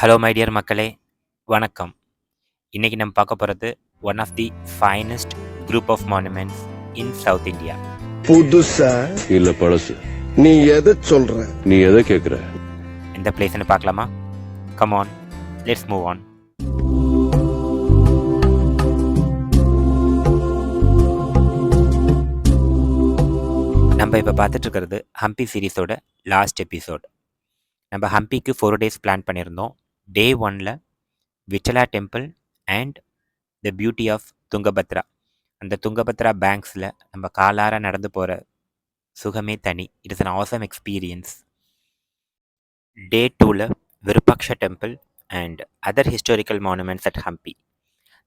Hello my dear மக்களே. வணக்கம். இன்னைக்கு நம்ம பார்க்க போகிறது one of the finest group of monuments in south India புதுசா? இல்ல பழசு. நீ எதை சொல்ற? நீ எதை கேக்குற? எந்த பிளேஸ்னு பார்க்கலாமா? Come on let's move on நம்ம இப்போ பார்த்துட்டு இருக்கிறது ஹம்பி சீரீஸோட லாஸ்ட் எபிசோட் நம்ம ஹம்பிக்கு ஃபோர் டேஸ் பிளான் பண்ணியிருந்தோம். டே ஒனில் Vittala temple and the beauty of Tungabhadra அந்த துங்கபத்ரா பேங்க்ஸில் நம்ம காலார நடந்து போகிற சுகமே தனி. It is an awesome experience day டூவில் Virupaksha temple and other historical monuments at Hampi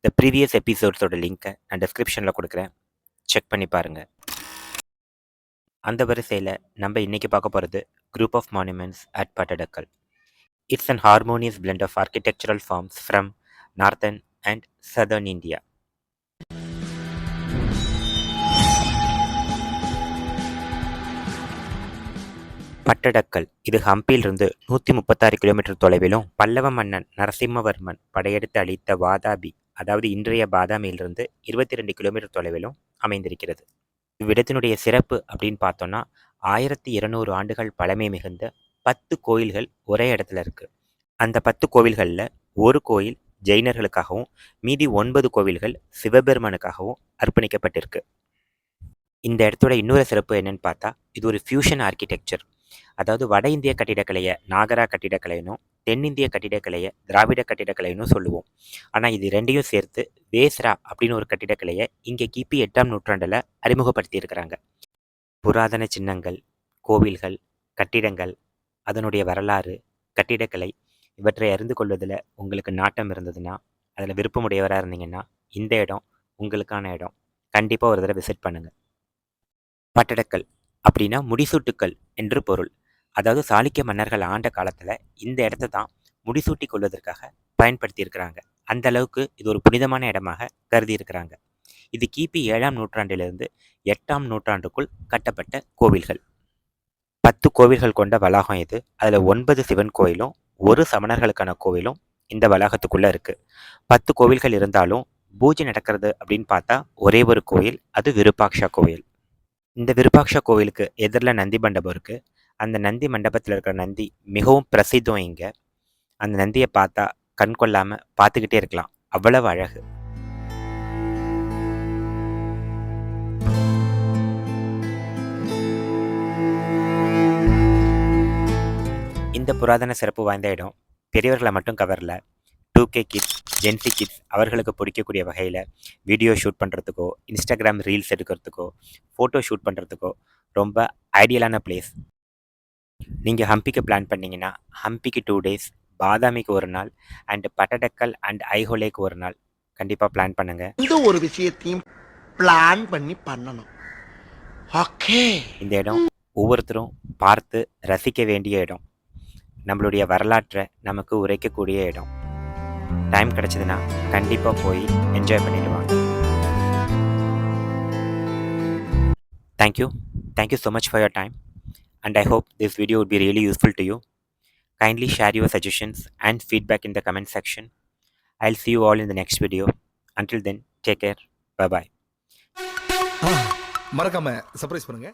the previous எபிசோட்ஸோட லிங்க்கை நான் டிஸ்கிரிப்ஷனில் கொடுக்குறேன். செக் பண்ணி பாருங்கள் அந்த வரிசையில் நம்ம இன்றைக்கி பார்க்க போகிறது group of monuments at Pattadakal it's and harmonious blend of architectural forms from northern and southern India Pattadakal. இது ஹம்பியிலிருந்து நூற்றி முப்பத்தாறு கிலோமீட்டர் தொலைவிலும் பல்லவ மன்னன் நரசிம்மவர்மன் படையெடுத்து அளித்த வாதாபி அதாவது இன்றைய பாதாமியிலிருந்து இருபத்தி ரெண்டு கிலோமீட்டர் தொலைவிலும் அமைந்திருக்கிறது. இவ்விடத்தினுடைய சிறப்பு அப்படின்னு பார்த்தோன்னா ஆயிரத்தி இருநூறு ஆண்டுகள் பழமை மிகுந்த பத்து கோயில்கள் ஒரே இடத்துல இருக்கு. அந்த பத்து கோவில்களில் ஒரு கோயில் ஜெயினர்களுக்காகவும் மீதி ஒன்பது கோவில்கள் சிவபெருமானுக்காகவும் அர்ப்பணிக்கப்பட்டிருக்கு. இந்த இடத்தோட இன்னொரு சிறப்பு என்னன்னு பார்த்தா இது ஒரு ஃபியூஷன் ஆர்கிடெக்சர் அதாவது வட இந்திய கட்டிடக்கலையை நாகரா கட்டிடக்கலைனும் தென்னிந்திய கட்டிடக்கலையை திராவிட கட்டிடக்கலைன்னு சொல்லுவோம். ஆனால் இது ரெண்டையும் சேர்த்து வேஸ்ரா அப்படின்னு ஒரு கட்டிடக்கலையை இங்கே கிபி எட்டாம் நூற்றாண்டில் அறிமுகப்படுத்தியிருக்கிறாங்க. புராதன சின்னங்கள் கோவில்கள் கட்டிடங்கள் அதனுடைய வரலாறு கட்டிடக்கலை இவற்றை அறிந்து கொள்வதில் உங்களுக்கு நாட்டம் இருந்ததுன்னா அதில் விருப்பமுடையவராக இருந்தீங்கன்னா இந்த இடம் உங்களுக்கான இடம். கண்டிப்பாக ஒரு தடவை விசிட் பண்ணுங்கள் பட்டடக்கல் அப்படின்னா முடிசூட்டுக்கள் என்று பொருள். அதாவது சாளுக்கிய மன்னர்கள் ஆண்ட காலத்தில் இந்த இடத்த தான் முடிசூட்டி கொள்வதற்காக பயன்படுத்தியிருக்கிறாங்க அந்த அளவுக்கு இது ஒரு புனிதமான இடமாக கருதி இருக்கிறாங்க. இது கிபி ஏழாம் நூற்றாண்டிலிருந்து எட்டாம் நூற்றாண்டுக்குள் கட்டப்பட்ட கோவில்கள். பத்து கோவில்கள் கொண்ட வளாகம் இது. அதில் ஒன்பது சிவன் கோயிலும் ஒரு சமணர்களுக்கான கோவிலும் இந்த வளாகத்துக்குள்ளே இருக்குது பத்து கோவில்கள் இருந்தாலும் பூஜை நடக்கிறது அப்படின்னு பார்த்தா ஒரே ஒரு கோயில் அது விருப்பாக்ஷா கோவில். இந்த விருப்பாக்ஷா கோவிலுக்கு எதிரில் நந்தி மண்டபம் இருக்குது அந்த நந்தி மண்டபத்தில் இருக்கிற நந்தி மிகவும் பிரசித்தம் இங்கே. அந்த நந்தியை பார்த்தா கண் கொள்ளாமல் பார்த்துக்கிட்டே இருக்கலாம். அவ்வளவு அழகு. இந்த புராதன சிறப்பு வாய்ந்த இடம். பெரியவர்களை மட்டும் கவரல. Two K kids Gen Z kids அவர்களுக்கு பிடிக்கக்கூடிய வகையில் வீடியோ ஷூட் பண்ணுறதுக்கோ இன்ஸ்டாகிராம் ரீல்ஸ் எடுக்கிறதுக்கோ ஃபோட்டோ ஷூட் பண்ணுறதுக்கோ ரொம்ப ஐடியலான பிளேஸ் நீங்கள் ஹம்பிக்கு பிளான் பண்ணீங்கன்னா ஹம்பிக்கு டூ டேஸ் பாதாமிக்கு ஒரு நாள் அண்ட் பட்டடக்கல் அண்ட் ஐஹோலேக்கு ஒரு நாள். கண்டிப்பாக பிளான் பண்ணுங்கள் இந்த ஒரு விஷயத்தையும் பிளான் பண்ணி பண்ணணும். ஓகே இந்த இடம் ஒவ்வொருத்தரும் பார்த்து ரசிக்க வேண்டிய இடம். நம்மளுடைய வரலாற்றை நமக்கு உரைக்கக்கூடிய இடம் டைம் கிடைச்சதுன்னா கண்டிப்பாக போய் என்ஜாய் பண்ணிட்டு வாங்க thank you thank you so much for your time and I hope this video would be really useful to you kindly share your suggestions and feedback in the comment section i'll see you all in the next video until then take care bye bye மறக்காம surprise பண்ணுங்க